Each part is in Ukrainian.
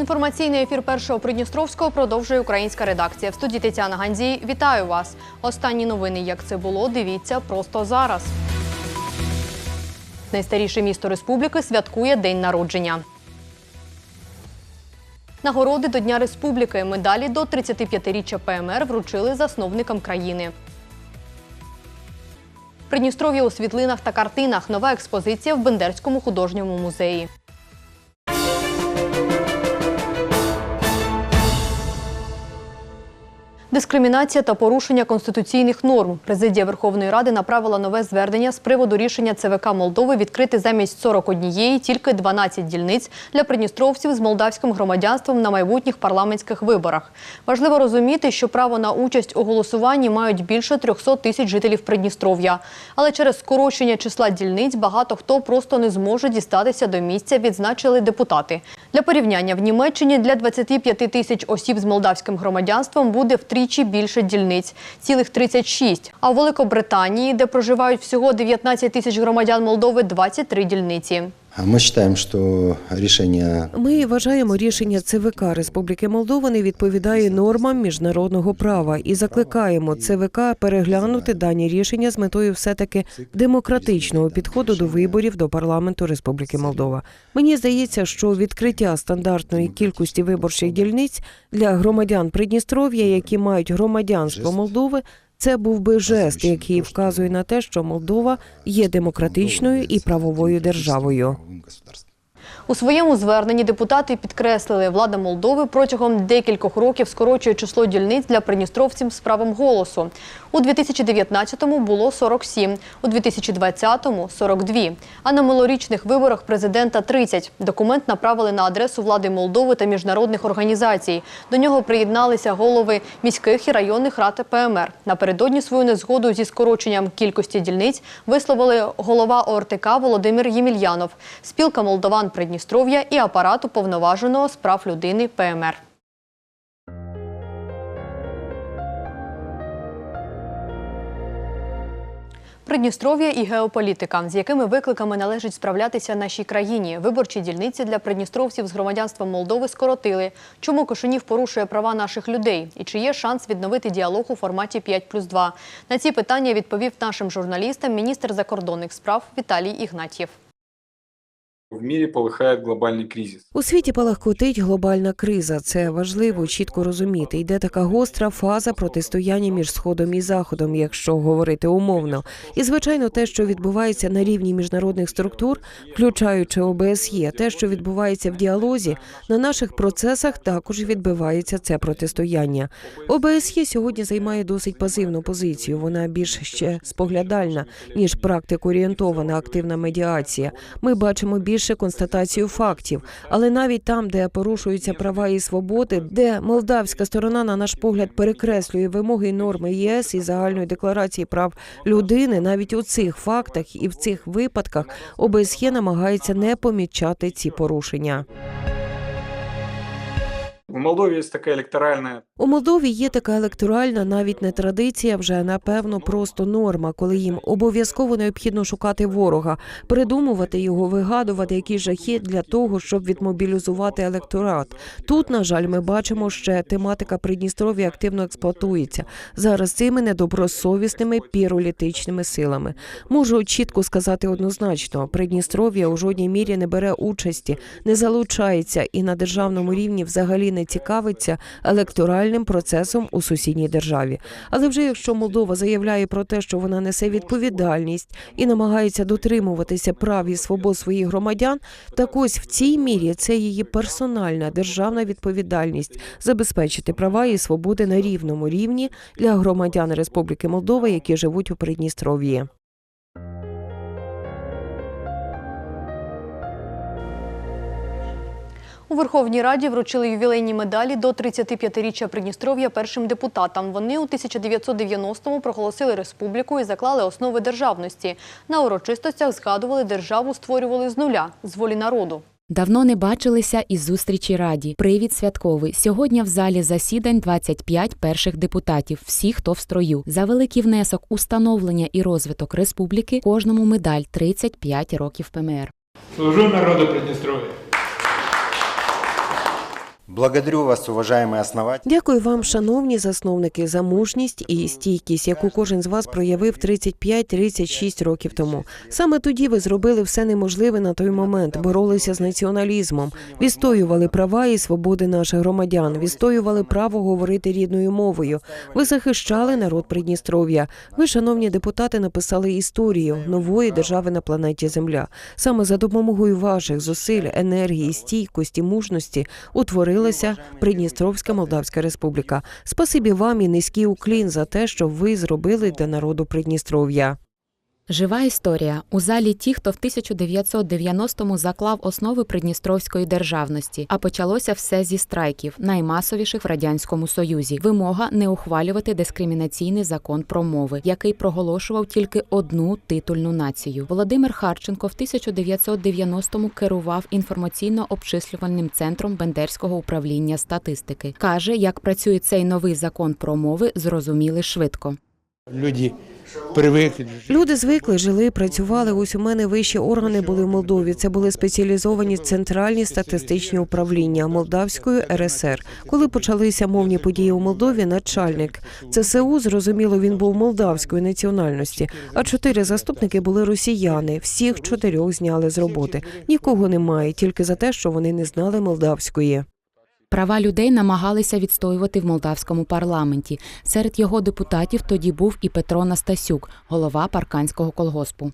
Інформаційний ефір першого Придністровського продовжує українська редакція. В студії Тетяна Гандзій. Вітаю вас. Останні новини, як це було, дивіться просто зараз. Найстаріше місто республіки святкує день народження. Нагороди до Дня Республіки. Медалі до 35-річчя ПМР вручили засновникам країни. Придністров'я у світлинах та картинах. Нова експозиція в Бендерському художньому музеї. Дискримінація та порушення конституційних норм. Президія Верховної Ради направила нове звернення з приводу рішення ЦВК Молдови відкрити замість 41 тільки 12 дільниць для придністровців з молдавським громадянством на майбутніх парламентських виборах. Важливо розуміти, що право на участь у голосуванні мають більше 300 тисяч жителів Придністров'я. Але через скорочення числа дільниць багато хто просто не зможе дістатися до місця, відзначили депутати. Для порівняння в Німеччині для 25 тисяч осіб з молдавським громадянством буде втричі більше дільниць цілих 36. А у Великобританії, де проживають всього 19 тисяч громадян Молдови, 23 дільниці. Мы считаем, что решение Ми вважаємо рішення ЦВК Республіки Молдова не відповідає нормам міжнародного права і закликаємо ЦВК переглянути дані рішення з метою все-таки демократичного підходу до виборів до парламенту Республіки Молдова. Мені здається, що відкриття стандартної кількості виборчих дільниць для громадян Придністров'я, які мають громадянство Молдови. Це був би жест, який вказує на те, що Молдова є демократичною і правовою державою. У своєму зверненні депутати підкреслили, влада Молдови протягом декількох років скорочує число дільниць для придністровців з правом голосу. У 2019-му було 47, у 2020-му – 42, а на минулорічних виборах президента – 30. Документ направили на адресу влади Молдови та міжнародних організацій. До нього приєдналися голови міських і районних рад ПМР. Напередодні свою незгоду зі скороченням кількості дільниць висловили голова ОРТК Володимир Ємельянов, спілка молдаван Придністров'я і апарату повноваженого з прав людини ПМР. Придністров'я і геополітика, з якими викликами належить справлятися нашій країні. Виборчі дільниці для придністровців з громадянством Молдови скоротили. Чому Кошенів порушує права наших людей? І чи є шанс відновити діалог у форматі 5 плюс 2? На ці питання відповів нашим журналістам міністр закордонних справ Віталій Ігнатьєв. В мире полыхает глобальный кризис. У світі палахкотить глобальна криза. Це важливо чітко розуміти. Йде така гостра фаза протистояння між сходом і заходом, якщо говорити умовно. І звичайно, те, що відбувається на рівні міжнародних структур, включаючи ОБСЄ, те, що відбувається в діалозі, на наших процесах також відбивається це протистояння. ОБСЄ сьогодні займає досить пасивну позицію. Вона більш ще споглядальна ніж практикоорієнтована активна медіація. Ми бачимо більше констатацію фактів, але навіть там, де порушуються права і свободи, де молдавська сторона, на наш погляд, перекреслює вимоги і норми ЄС і загальної декларації прав людини, навіть у цих фактах і в цих випадках ОБСЄ намагається не помічати ці порушення. В Молдове есть такая электоральная У Молдові є така електоральна, навіть не традиція, вже напевно просто норма, коли їм обов'язково необхідно шукати ворога, придумувати його, вигадувати якісь жахи для того, щоб відмобілізувати електорат. Тут, на жаль, ми бачимо, що тематика Придністров'я активно експлуатується зараз цими недобросовісними піролітичними силами. Можу чітко сказати однозначно: Придністров'я у жодній мірі не бере участі, не залучається і на державному рівні взагалі не цікавиться електоральним процесом у сусідній державі. Але вже якщо Молдова заявляє про те, що вона несе відповідальність і намагається дотримуватися прав і свобод своїх громадян, так ось в цій мірі це її персональна державна відповідальність забезпечити права і свободи на рівному рівні для громадян Республіки Молдова, які живуть у Придністров'ї. У Верховній Раді вручили ювілейні медалі до 35-річчя Придністров'я першим депутатам. Вони у 1990-му проголосили республіку і заклали основи державності. На урочистостях згадували державу, створювали з нуля, з волі народу. Давно не бачилися із зустрічі раді. Привід святковий. Сьогодні в залі засідань 25 перших депутатів, всі, хто в строю. За великий внесок у становлення і розвиток республіки кожному медаль 35 років ПМР. Служу народу Придністров'я. Благодарю вас, уважаемые основатели. Дякую вам, шановні засновники, за мужність і стійкість, яку кожен з вас проявив 35-36 років тому. Саме тоді ви зробили все неможливе на той момент, боролися з націоналізмом, відстоювали права і свободи наших громадян, відстоювали право говорити рідною мовою. Ви захищали народ Придністров'я. Ви, шановні депутати, написали історію нової держави на планеті Земля. Саме за допомогою ваших зусиль, енергії, стійкості, мужності утворилася Придністровська Молдавська Республіка. Спасибі вам і низький уклін за те, що ви зробили для народу Придністров'я. Жива історія. У залі ті, хто в 1990-му заклав основи Придністровської державності, а почалося все зі страйків, наймасовіших в радянському союзі. Вимога не ухвалювати дискримінаційний закон про мови, який проголошував тільки одну титульну націю. Володимир Харченко в 1990-му керував інформаційно-обчислювальним центром Бендерського управління статистики. каже, як працює цей новий закон про мови, зрозуміли швидко. Люди привикли. Люди звикли, жили, працювали. Ось у мене вищі органи були в Молдові. Це були спеціалізовані центральні статистичні управління Молдавської РСР. Коли почалися мовні події у Молдові, начальник ЦСУ, зрозуміло, він був молдавської національності. А чотири заступники були росіяни. Всіх чотирьох зняли з роботи. Нікого немає, тільки за те, що вони не знали молдавської. Права людей намагалися відстоювати в молдавському парламенті. Серед його депутатів тоді був і Петро Настасюк, голова парканського колгоспу.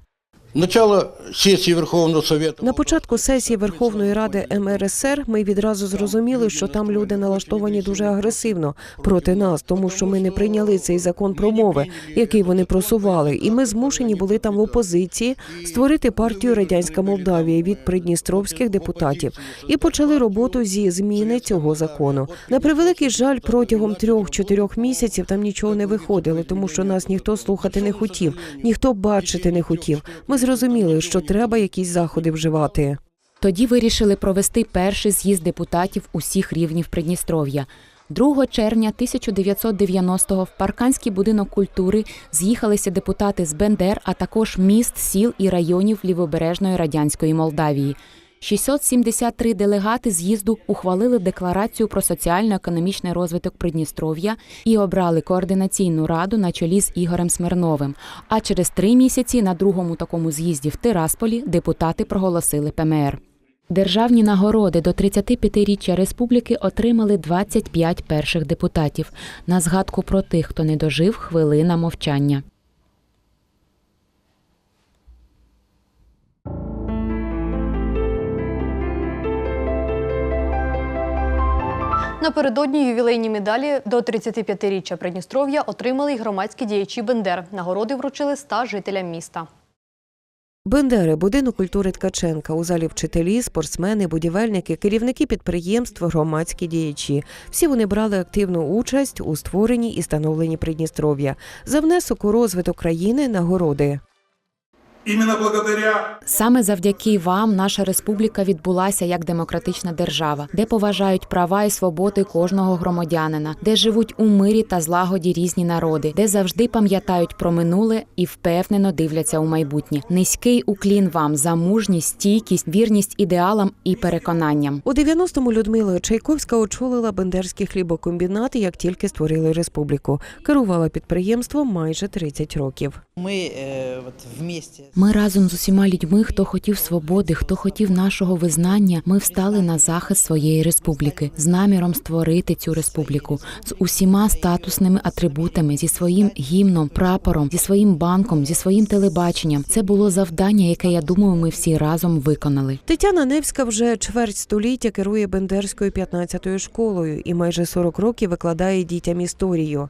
Начало сесії Верховного Совету. На початку сесії Верховної Ради МРСР ми відразу зрозуміли, що там люди налаштовані дуже агресивно проти нас, тому що ми не прийняли цей закон про мови, який вони просували, і ми змушені були там в опозиції створити партію Радянська Молдавія від придністровських депутатів і почали роботу зі зміни цього закону. На превеликий жаль, протягом трьох-чотирьох місяців там нічого не виходило, тому що нас ніхто слухати не хотів, ніхто бачити не хотів. Ми зрозуміли, що треба якісь заходи вживати. Тоді вирішили провести перший з'їзд депутатів усіх рівнів Придністров'я. 2 червня 1990-го в Парканський будинок культури з'їхалися депутати з Бендер, а також міст, сіл і районів лівобережної радянської Молдавії. 673 делегати з'їзду ухвалили декларацію про соціально-економічний розвиток Придністров'я і обрали координаційну раду на чолі з Ігорем Смирновим. А через три місяці на другому такому з'їзді в Тирасполі депутати проголосили ПМР. Державні нагороди до 35-річчя республіки отримали 25 перших депутатів. На згадку про тих, хто не дожив, хвилина мовчання. Напередодні ювілейні медалі до 35-річчя Придністров'я отримали й громадські діячі Бендер. Нагороди вручили ста жителям міста. Бендери, будинок культури Ткаченка. У залі вчителі, спортсмени, будівельники, керівники підприємств, громадські діячі. Всі вони брали активну участь у створенні і становленні Придністров'я. За внесок у розвиток країни нагороди. Именно благодаря Саме завдяки вам наша республіка відбулася як демократична держава, де поважають права і свободи кожного громадянина, де живуть у мирі та злагоді різні народи, де завжди пам'ятають про минуле і впевнено дивляться у майбутнє. Низький уклін вам за мужність, стійкість, вірність ідеалам і переконанням. У 90-му Людмила Чайковська очолила Бендерський хлібокомбінат, як тільки створили республіку. Керувала підприємством майже 30 років. Мы э, вот вместе Ми разом з усіма людьми, хто хотів свободи, хто хотів нашого визнання, ми встали на захист своєї республіки з наміром створити цю республіку з усіма статусними атрибутами, зі своїм гімном, прапором, зі своїм банком, зі своїм телебаченням. Це було завдання, яке я думаю, ми всі разом виконали. Тетяна Невська вже чверть століття керує Бендерською 15-ю школою і майже 40 років викладає дітям історію.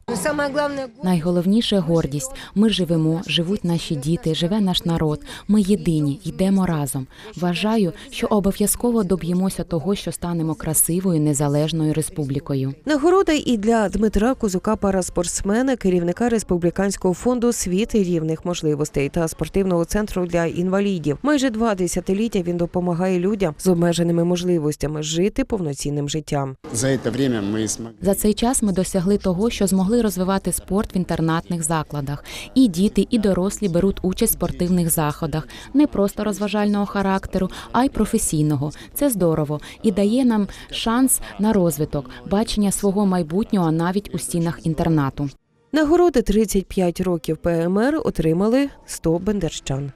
Найголовніше гордість. Ми живемо, живуть наші діти, живе наш народ. Ми єдині, йдемо разом. Вважаю, що обов'язково доб'ємося того, що станемо красивою незалежною республікою. Нагорода і для Дмитра Козука, параспортсмена, керівника республіканського фонду світ рівних можливостей та спортивного центру для інвалідів. Майже два десятиліття він допомагає людям з обмеженими можливостями жити повноцінним життям. За время мы За цей час ми досягли того, що змогли розвивати спорт в інтернатних закладах. І діти, і дорослі беруть участь в спортивних різних заходах, не просто розважального характеру, а й професійного. Це здорово і дає нам шанс на розвиток, бачення свого майбутнього навіть у стінах інтернату. Нагороди 35 років ПМР отримали 100 бендерщан.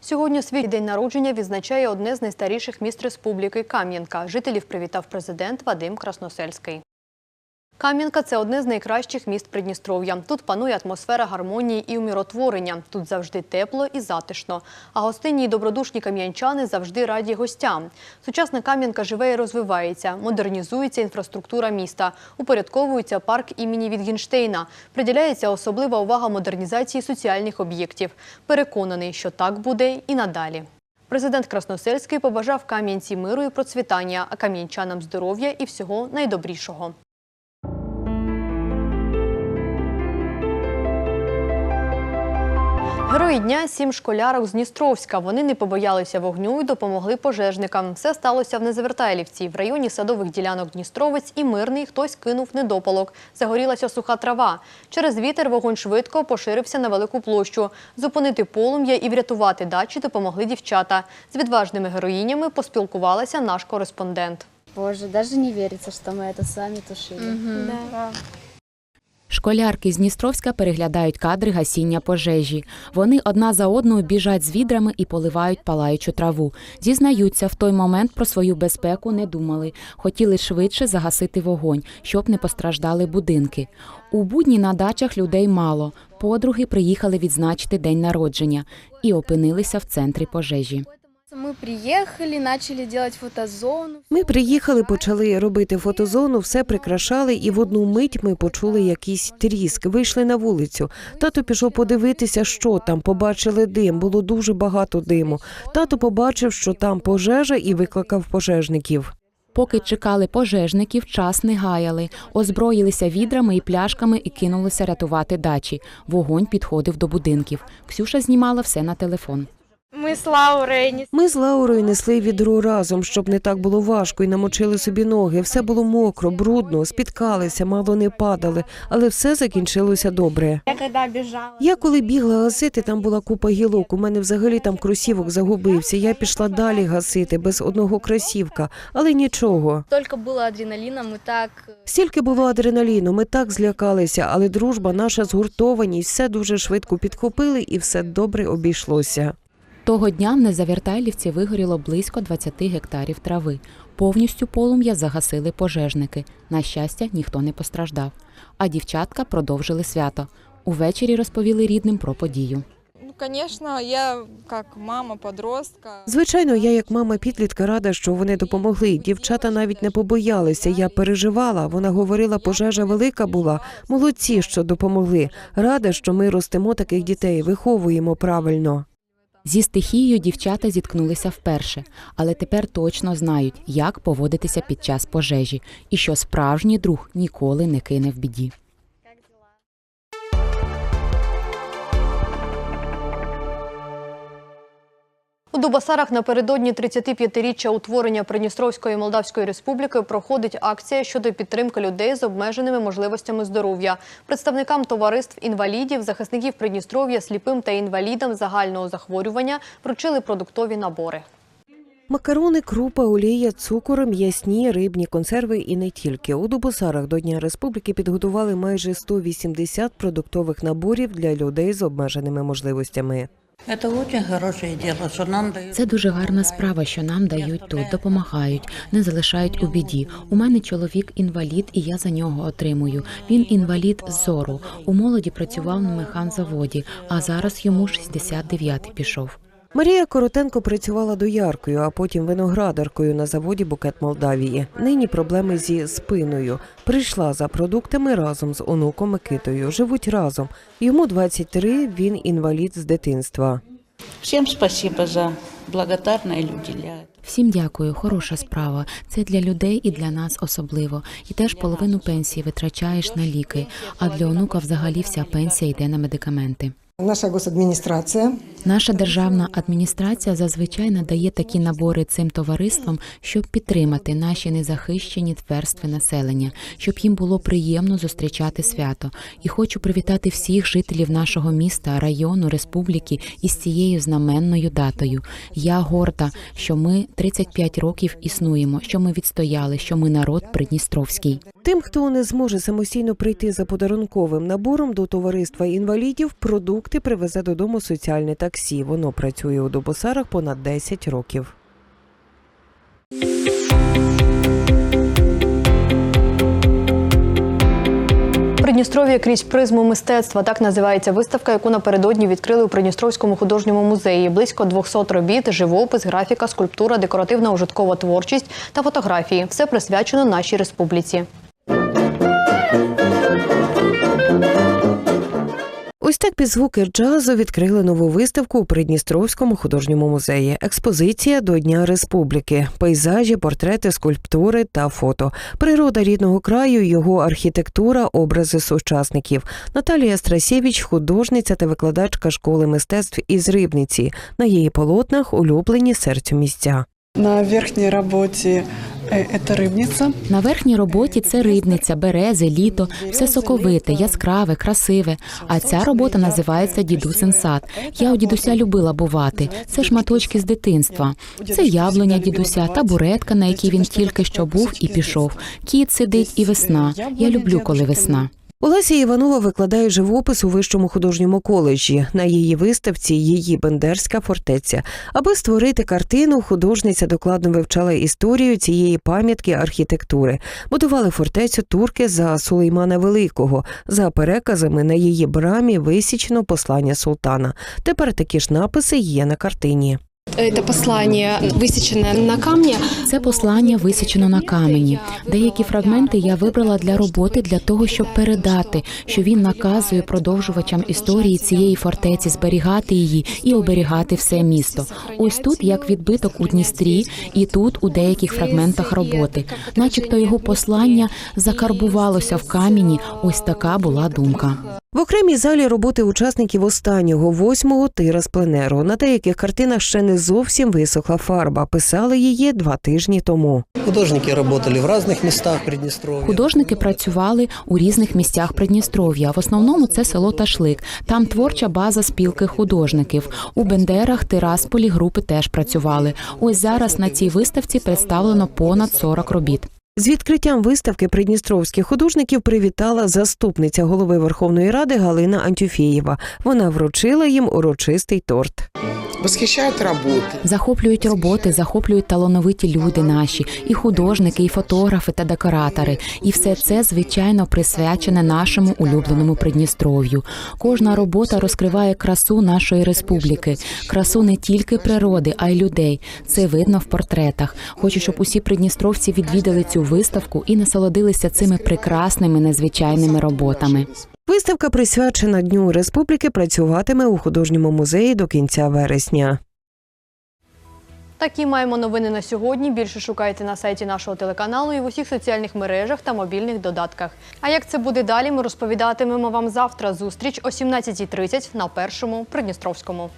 Сьогодні свій день народження відзначає одне з найстаріших міст республіки Кам'янка. Жителів привітав президент Вадим Красносельський. Кам'янка це одне з найкращих міст Придністров'я. Тут панує атмосфера гармонії і умиротворення. Тут завжди тепло і затишно. А гостинні й добродушні кам'янчани завжди раді гостям. Сучасна Кам'янка живе і розвивається, модернізується інфраструктура міста, упорядковується парк імені Вітгенштейна. Приділяється особлива увага модернізації соціальних об'єктів. Переконаний, що так буде і надалі. Президент Красносельський побажав Кам'янці миру і процвітання, а кам'янчанам здоров'я і всього найдобрішого. Герої дня сім школярок з Дністровська. Вони не побоялися вогню і допомогли пожежникам. Все сталося в Незавертайлівці. В районі садових ділянок Дністровець і Мирний хтось кинув недопалок. Загорілася суха трава. Через вітер вогонь швидко поширився на велику площу. Зупинити полум'я і врятувати дачі допомогли дівчата. З відважними героїнями поспілкувалася наш кореспондент. Боже, даже не верится, что мы это сами тушили. Школярки з Дністровська переглядають кадри гасіння пожежі. Вони одна за одною біжать з відрами і поливають палаючу траву. Зізнаються, в той момент про свою безпеку не думали. Хотіли швидше загасити вогонь, щоб не постраждали будинки. У будні на дачах людей мало. Подруги приїхали відзначити день народження і опинилися в центрі пожежі. Мы приехали, начали делать фотозону. Ми приїхали, почали робити фотозону, все прикрашали, і в одну мить ми почули якийсь тріск. Вийшли на вулицю. Тато пішов подивитися, що там. Побачили дим. Було дуже багато диму. Тато побачив, що там пожежа, і викликав пожежників. Поки чекали пожежників, час не гаяли, озброїлися відрами і пляшками і кинулися рятувати дачі. Вогонь підходив до будинків. Ксюша знімала все на телефон. Мы с Лаурой не Ми з Лаурою несли відро разом, щоб не так було важко, і намочили собі ноги. Все було мокро, брудно, спіткалися, мало не падали, але все закінчилося добре. Я когда бежала. Я коли бігла гасити, там була купа гілок. У мене взагалі там кросівок загубився. Я пішла далі гасити без одного кросівка, але нічого. Только было адреналина, мы так... Стільки було адреналіну, ми так злякалися, але дружба, наша згуртованість, все дуже швидко підхопили і все добре обійшлося. Того дня в Незавертайлівці вигоріло близько 20 гектарів трави. Повністю полум'я загасили пожежники. На щастя, ніхто не постраждав. А дівчатка продовжили свято. Увечері розповіли рідним про подію. Ну, конечно, я как мама подростка. Звичайно, я як мама підлітка рада, що вони допомогли. Дівчата навіть не побоялися. Я переживала. Вона говорила, пожежа велика була. Молодці, що допомогли. Рада, що ми ростимо таких дітей, виховуємо правильно. Зі стихією дівчата зіткнулися вперше, але тепер точно знають, як поводитися під час пожежі, і що справжній друг ніколи не кине в біді. У Дубасарах напередодні 35-річчя утворення Придністровської Молдавської Республіки проходить акція щодо підтримки людей з обмеженими можливостями здоров'я. Представникам товариств інвалідів, захисників Придністров'я, сліпим та інвалідам загального захворювання вручили продуктові набори. Макарони, крупа, олія, цукор, м'ясні, рибні консерви і не тільки. У Дубосарах до Дня Республіки підготували майже 180 продуктових наборів для людей з обмеженими можливостями. Це дуже гарна справа, що нам дають тут, допомагають, не залишають у біді. У мене чоловік інвалід, і я за нього отримую. Він інвалід з зору. У молоді працював на механзаводі, а зараз йому 69 пішов. Марія Коротенко працювала дояркою, а потім виноградаркою на заводі Букет Молдавії. Нині проблеми зі спиною. Прийшла за продуктами разом з онуком Микитою. Живуть разом. Йому 23, він інвалід з дитинства. Всім спасибо за благодарні люди. Всім дякую, хороша справа. Це для людей і для нас особливо. І теж половину пенсії витрачаєш на ліки. А для онука взагалі вся пенсія йде на медикаменти. Наша госадминистрация Наша державна адміністрація зазвичай надає такі набори цим товариствам, щоб підтримати наші незахищені верстви населення, щоб їм було приємно зустрічати свято. І хочу привітати всіх жителів нашого міста, району, республіки із цією знаменною датою. Я горда, що ми 35 років існуємо, що ми відстояли, що ми народ Придністровський. Тим, хто не зможе самостійно прийти за подарунковим набором до товариства інвалідів, продукти привезе додому соціальне таксі. Воно працює у Добосарах понад 10 років. Придністров'я крізь призму мистецтва так називається виставка, яку напередодні відкрили у Придністровському художньому музеї. Близько 200 робіт, живопис, графіка, скульптура, декоративна ужиткова творчість та фотографії. Все присвячено нашій республіці. Ось так під звуки джазу відкрили нову виставку у Придністровському художньому музеї. Експозиція до Дня Республіки, пейзажі, портрети, скульптури та фото. Природа рідного краю, його архітектура, образи сучасників. Наталія Страсєвич, художниця та викладачка школи мистецтв із Рибниці. На її полотнах улюблені серцю місця. на верхней работе э, это рыбница. На верхній роботі це рибниця, берези, літо, все соковите, яскраве, красиве. А ця робота називається Дідусин сад. Я у дідуся любила бувати. Це шматочки з дитинства. Це яблуня дідуся, табуретка, на якій він тільки що був і пішов. Кіт сидить і весна. Я люблю, коли весна. Олеся Іванова викладає живопис у вищому художньому коледжі. На її виставці її Бендерська фортеця. Аби створити картину, художниця докладно вивчала історію цієї пам'ятки архітектури. Будували фортецю турки за Сулеймана Великого. За переказами на її брамі висічено послання султана. Тепер такі ж написи є на картині. Это послание высеченное на камне. Це послання висічено на камені. Деякі фрагменти я вибрала для роботи для того, щоб передати, що він наказує продовжувачам історії цієї фортеці зберігати її і оберігати все місто. Ось тут як відбиток у Дністрі, і тут у деяких фрагментах роботи, начебто його послання закарбувалося в камені. Ось така була думка. В окремій залі роботи учасників останнього восьмого тира з пленеру. На деяких картинах ще не зовсім висохла фарба. Писали її два тижні тому. Художники працювали в різних містах Придністров'я. Художники працювали у різних місцях Придністров'я. В основному це село Ташлик. Там творча база спілки художників. У Бендерах, Тирасполі групи теж працювали. Ось зараз на цій виставці представлено понад 40 робіт. З відкриттям виставки придністровських художників привітала заступниця голови Верховної Ради Галина Антюфєєва. Вона вручила їм урочистий торт. Восхищают работы. Захоплюють роботи, захоплюють талановиті люди наші, і художники, і фотографи та декоратори. І все це звичайно присвячене нашому улюбленому Придністров'ю. Кожна робота розкриває красу нашої республіки, красу не тільки природи, а й людей. Це видно в портретах. Хочу, щоб усі придністровці відвідали цю виставку і насолодилися цими прекрасними незвичайними роботами. Виставка, присвячена Дню Республіки, працюватиме у художньому музеї до кінця вересня. Такі маємо новини на сьогодні. Більше шукайте на сайті нашого телеканалу і в усіх соціальних мережах та мобільних додатках. А як це буде далі, ми розповідатимемо вам завтра. Зустріч о 17.30 на першому Придністровському.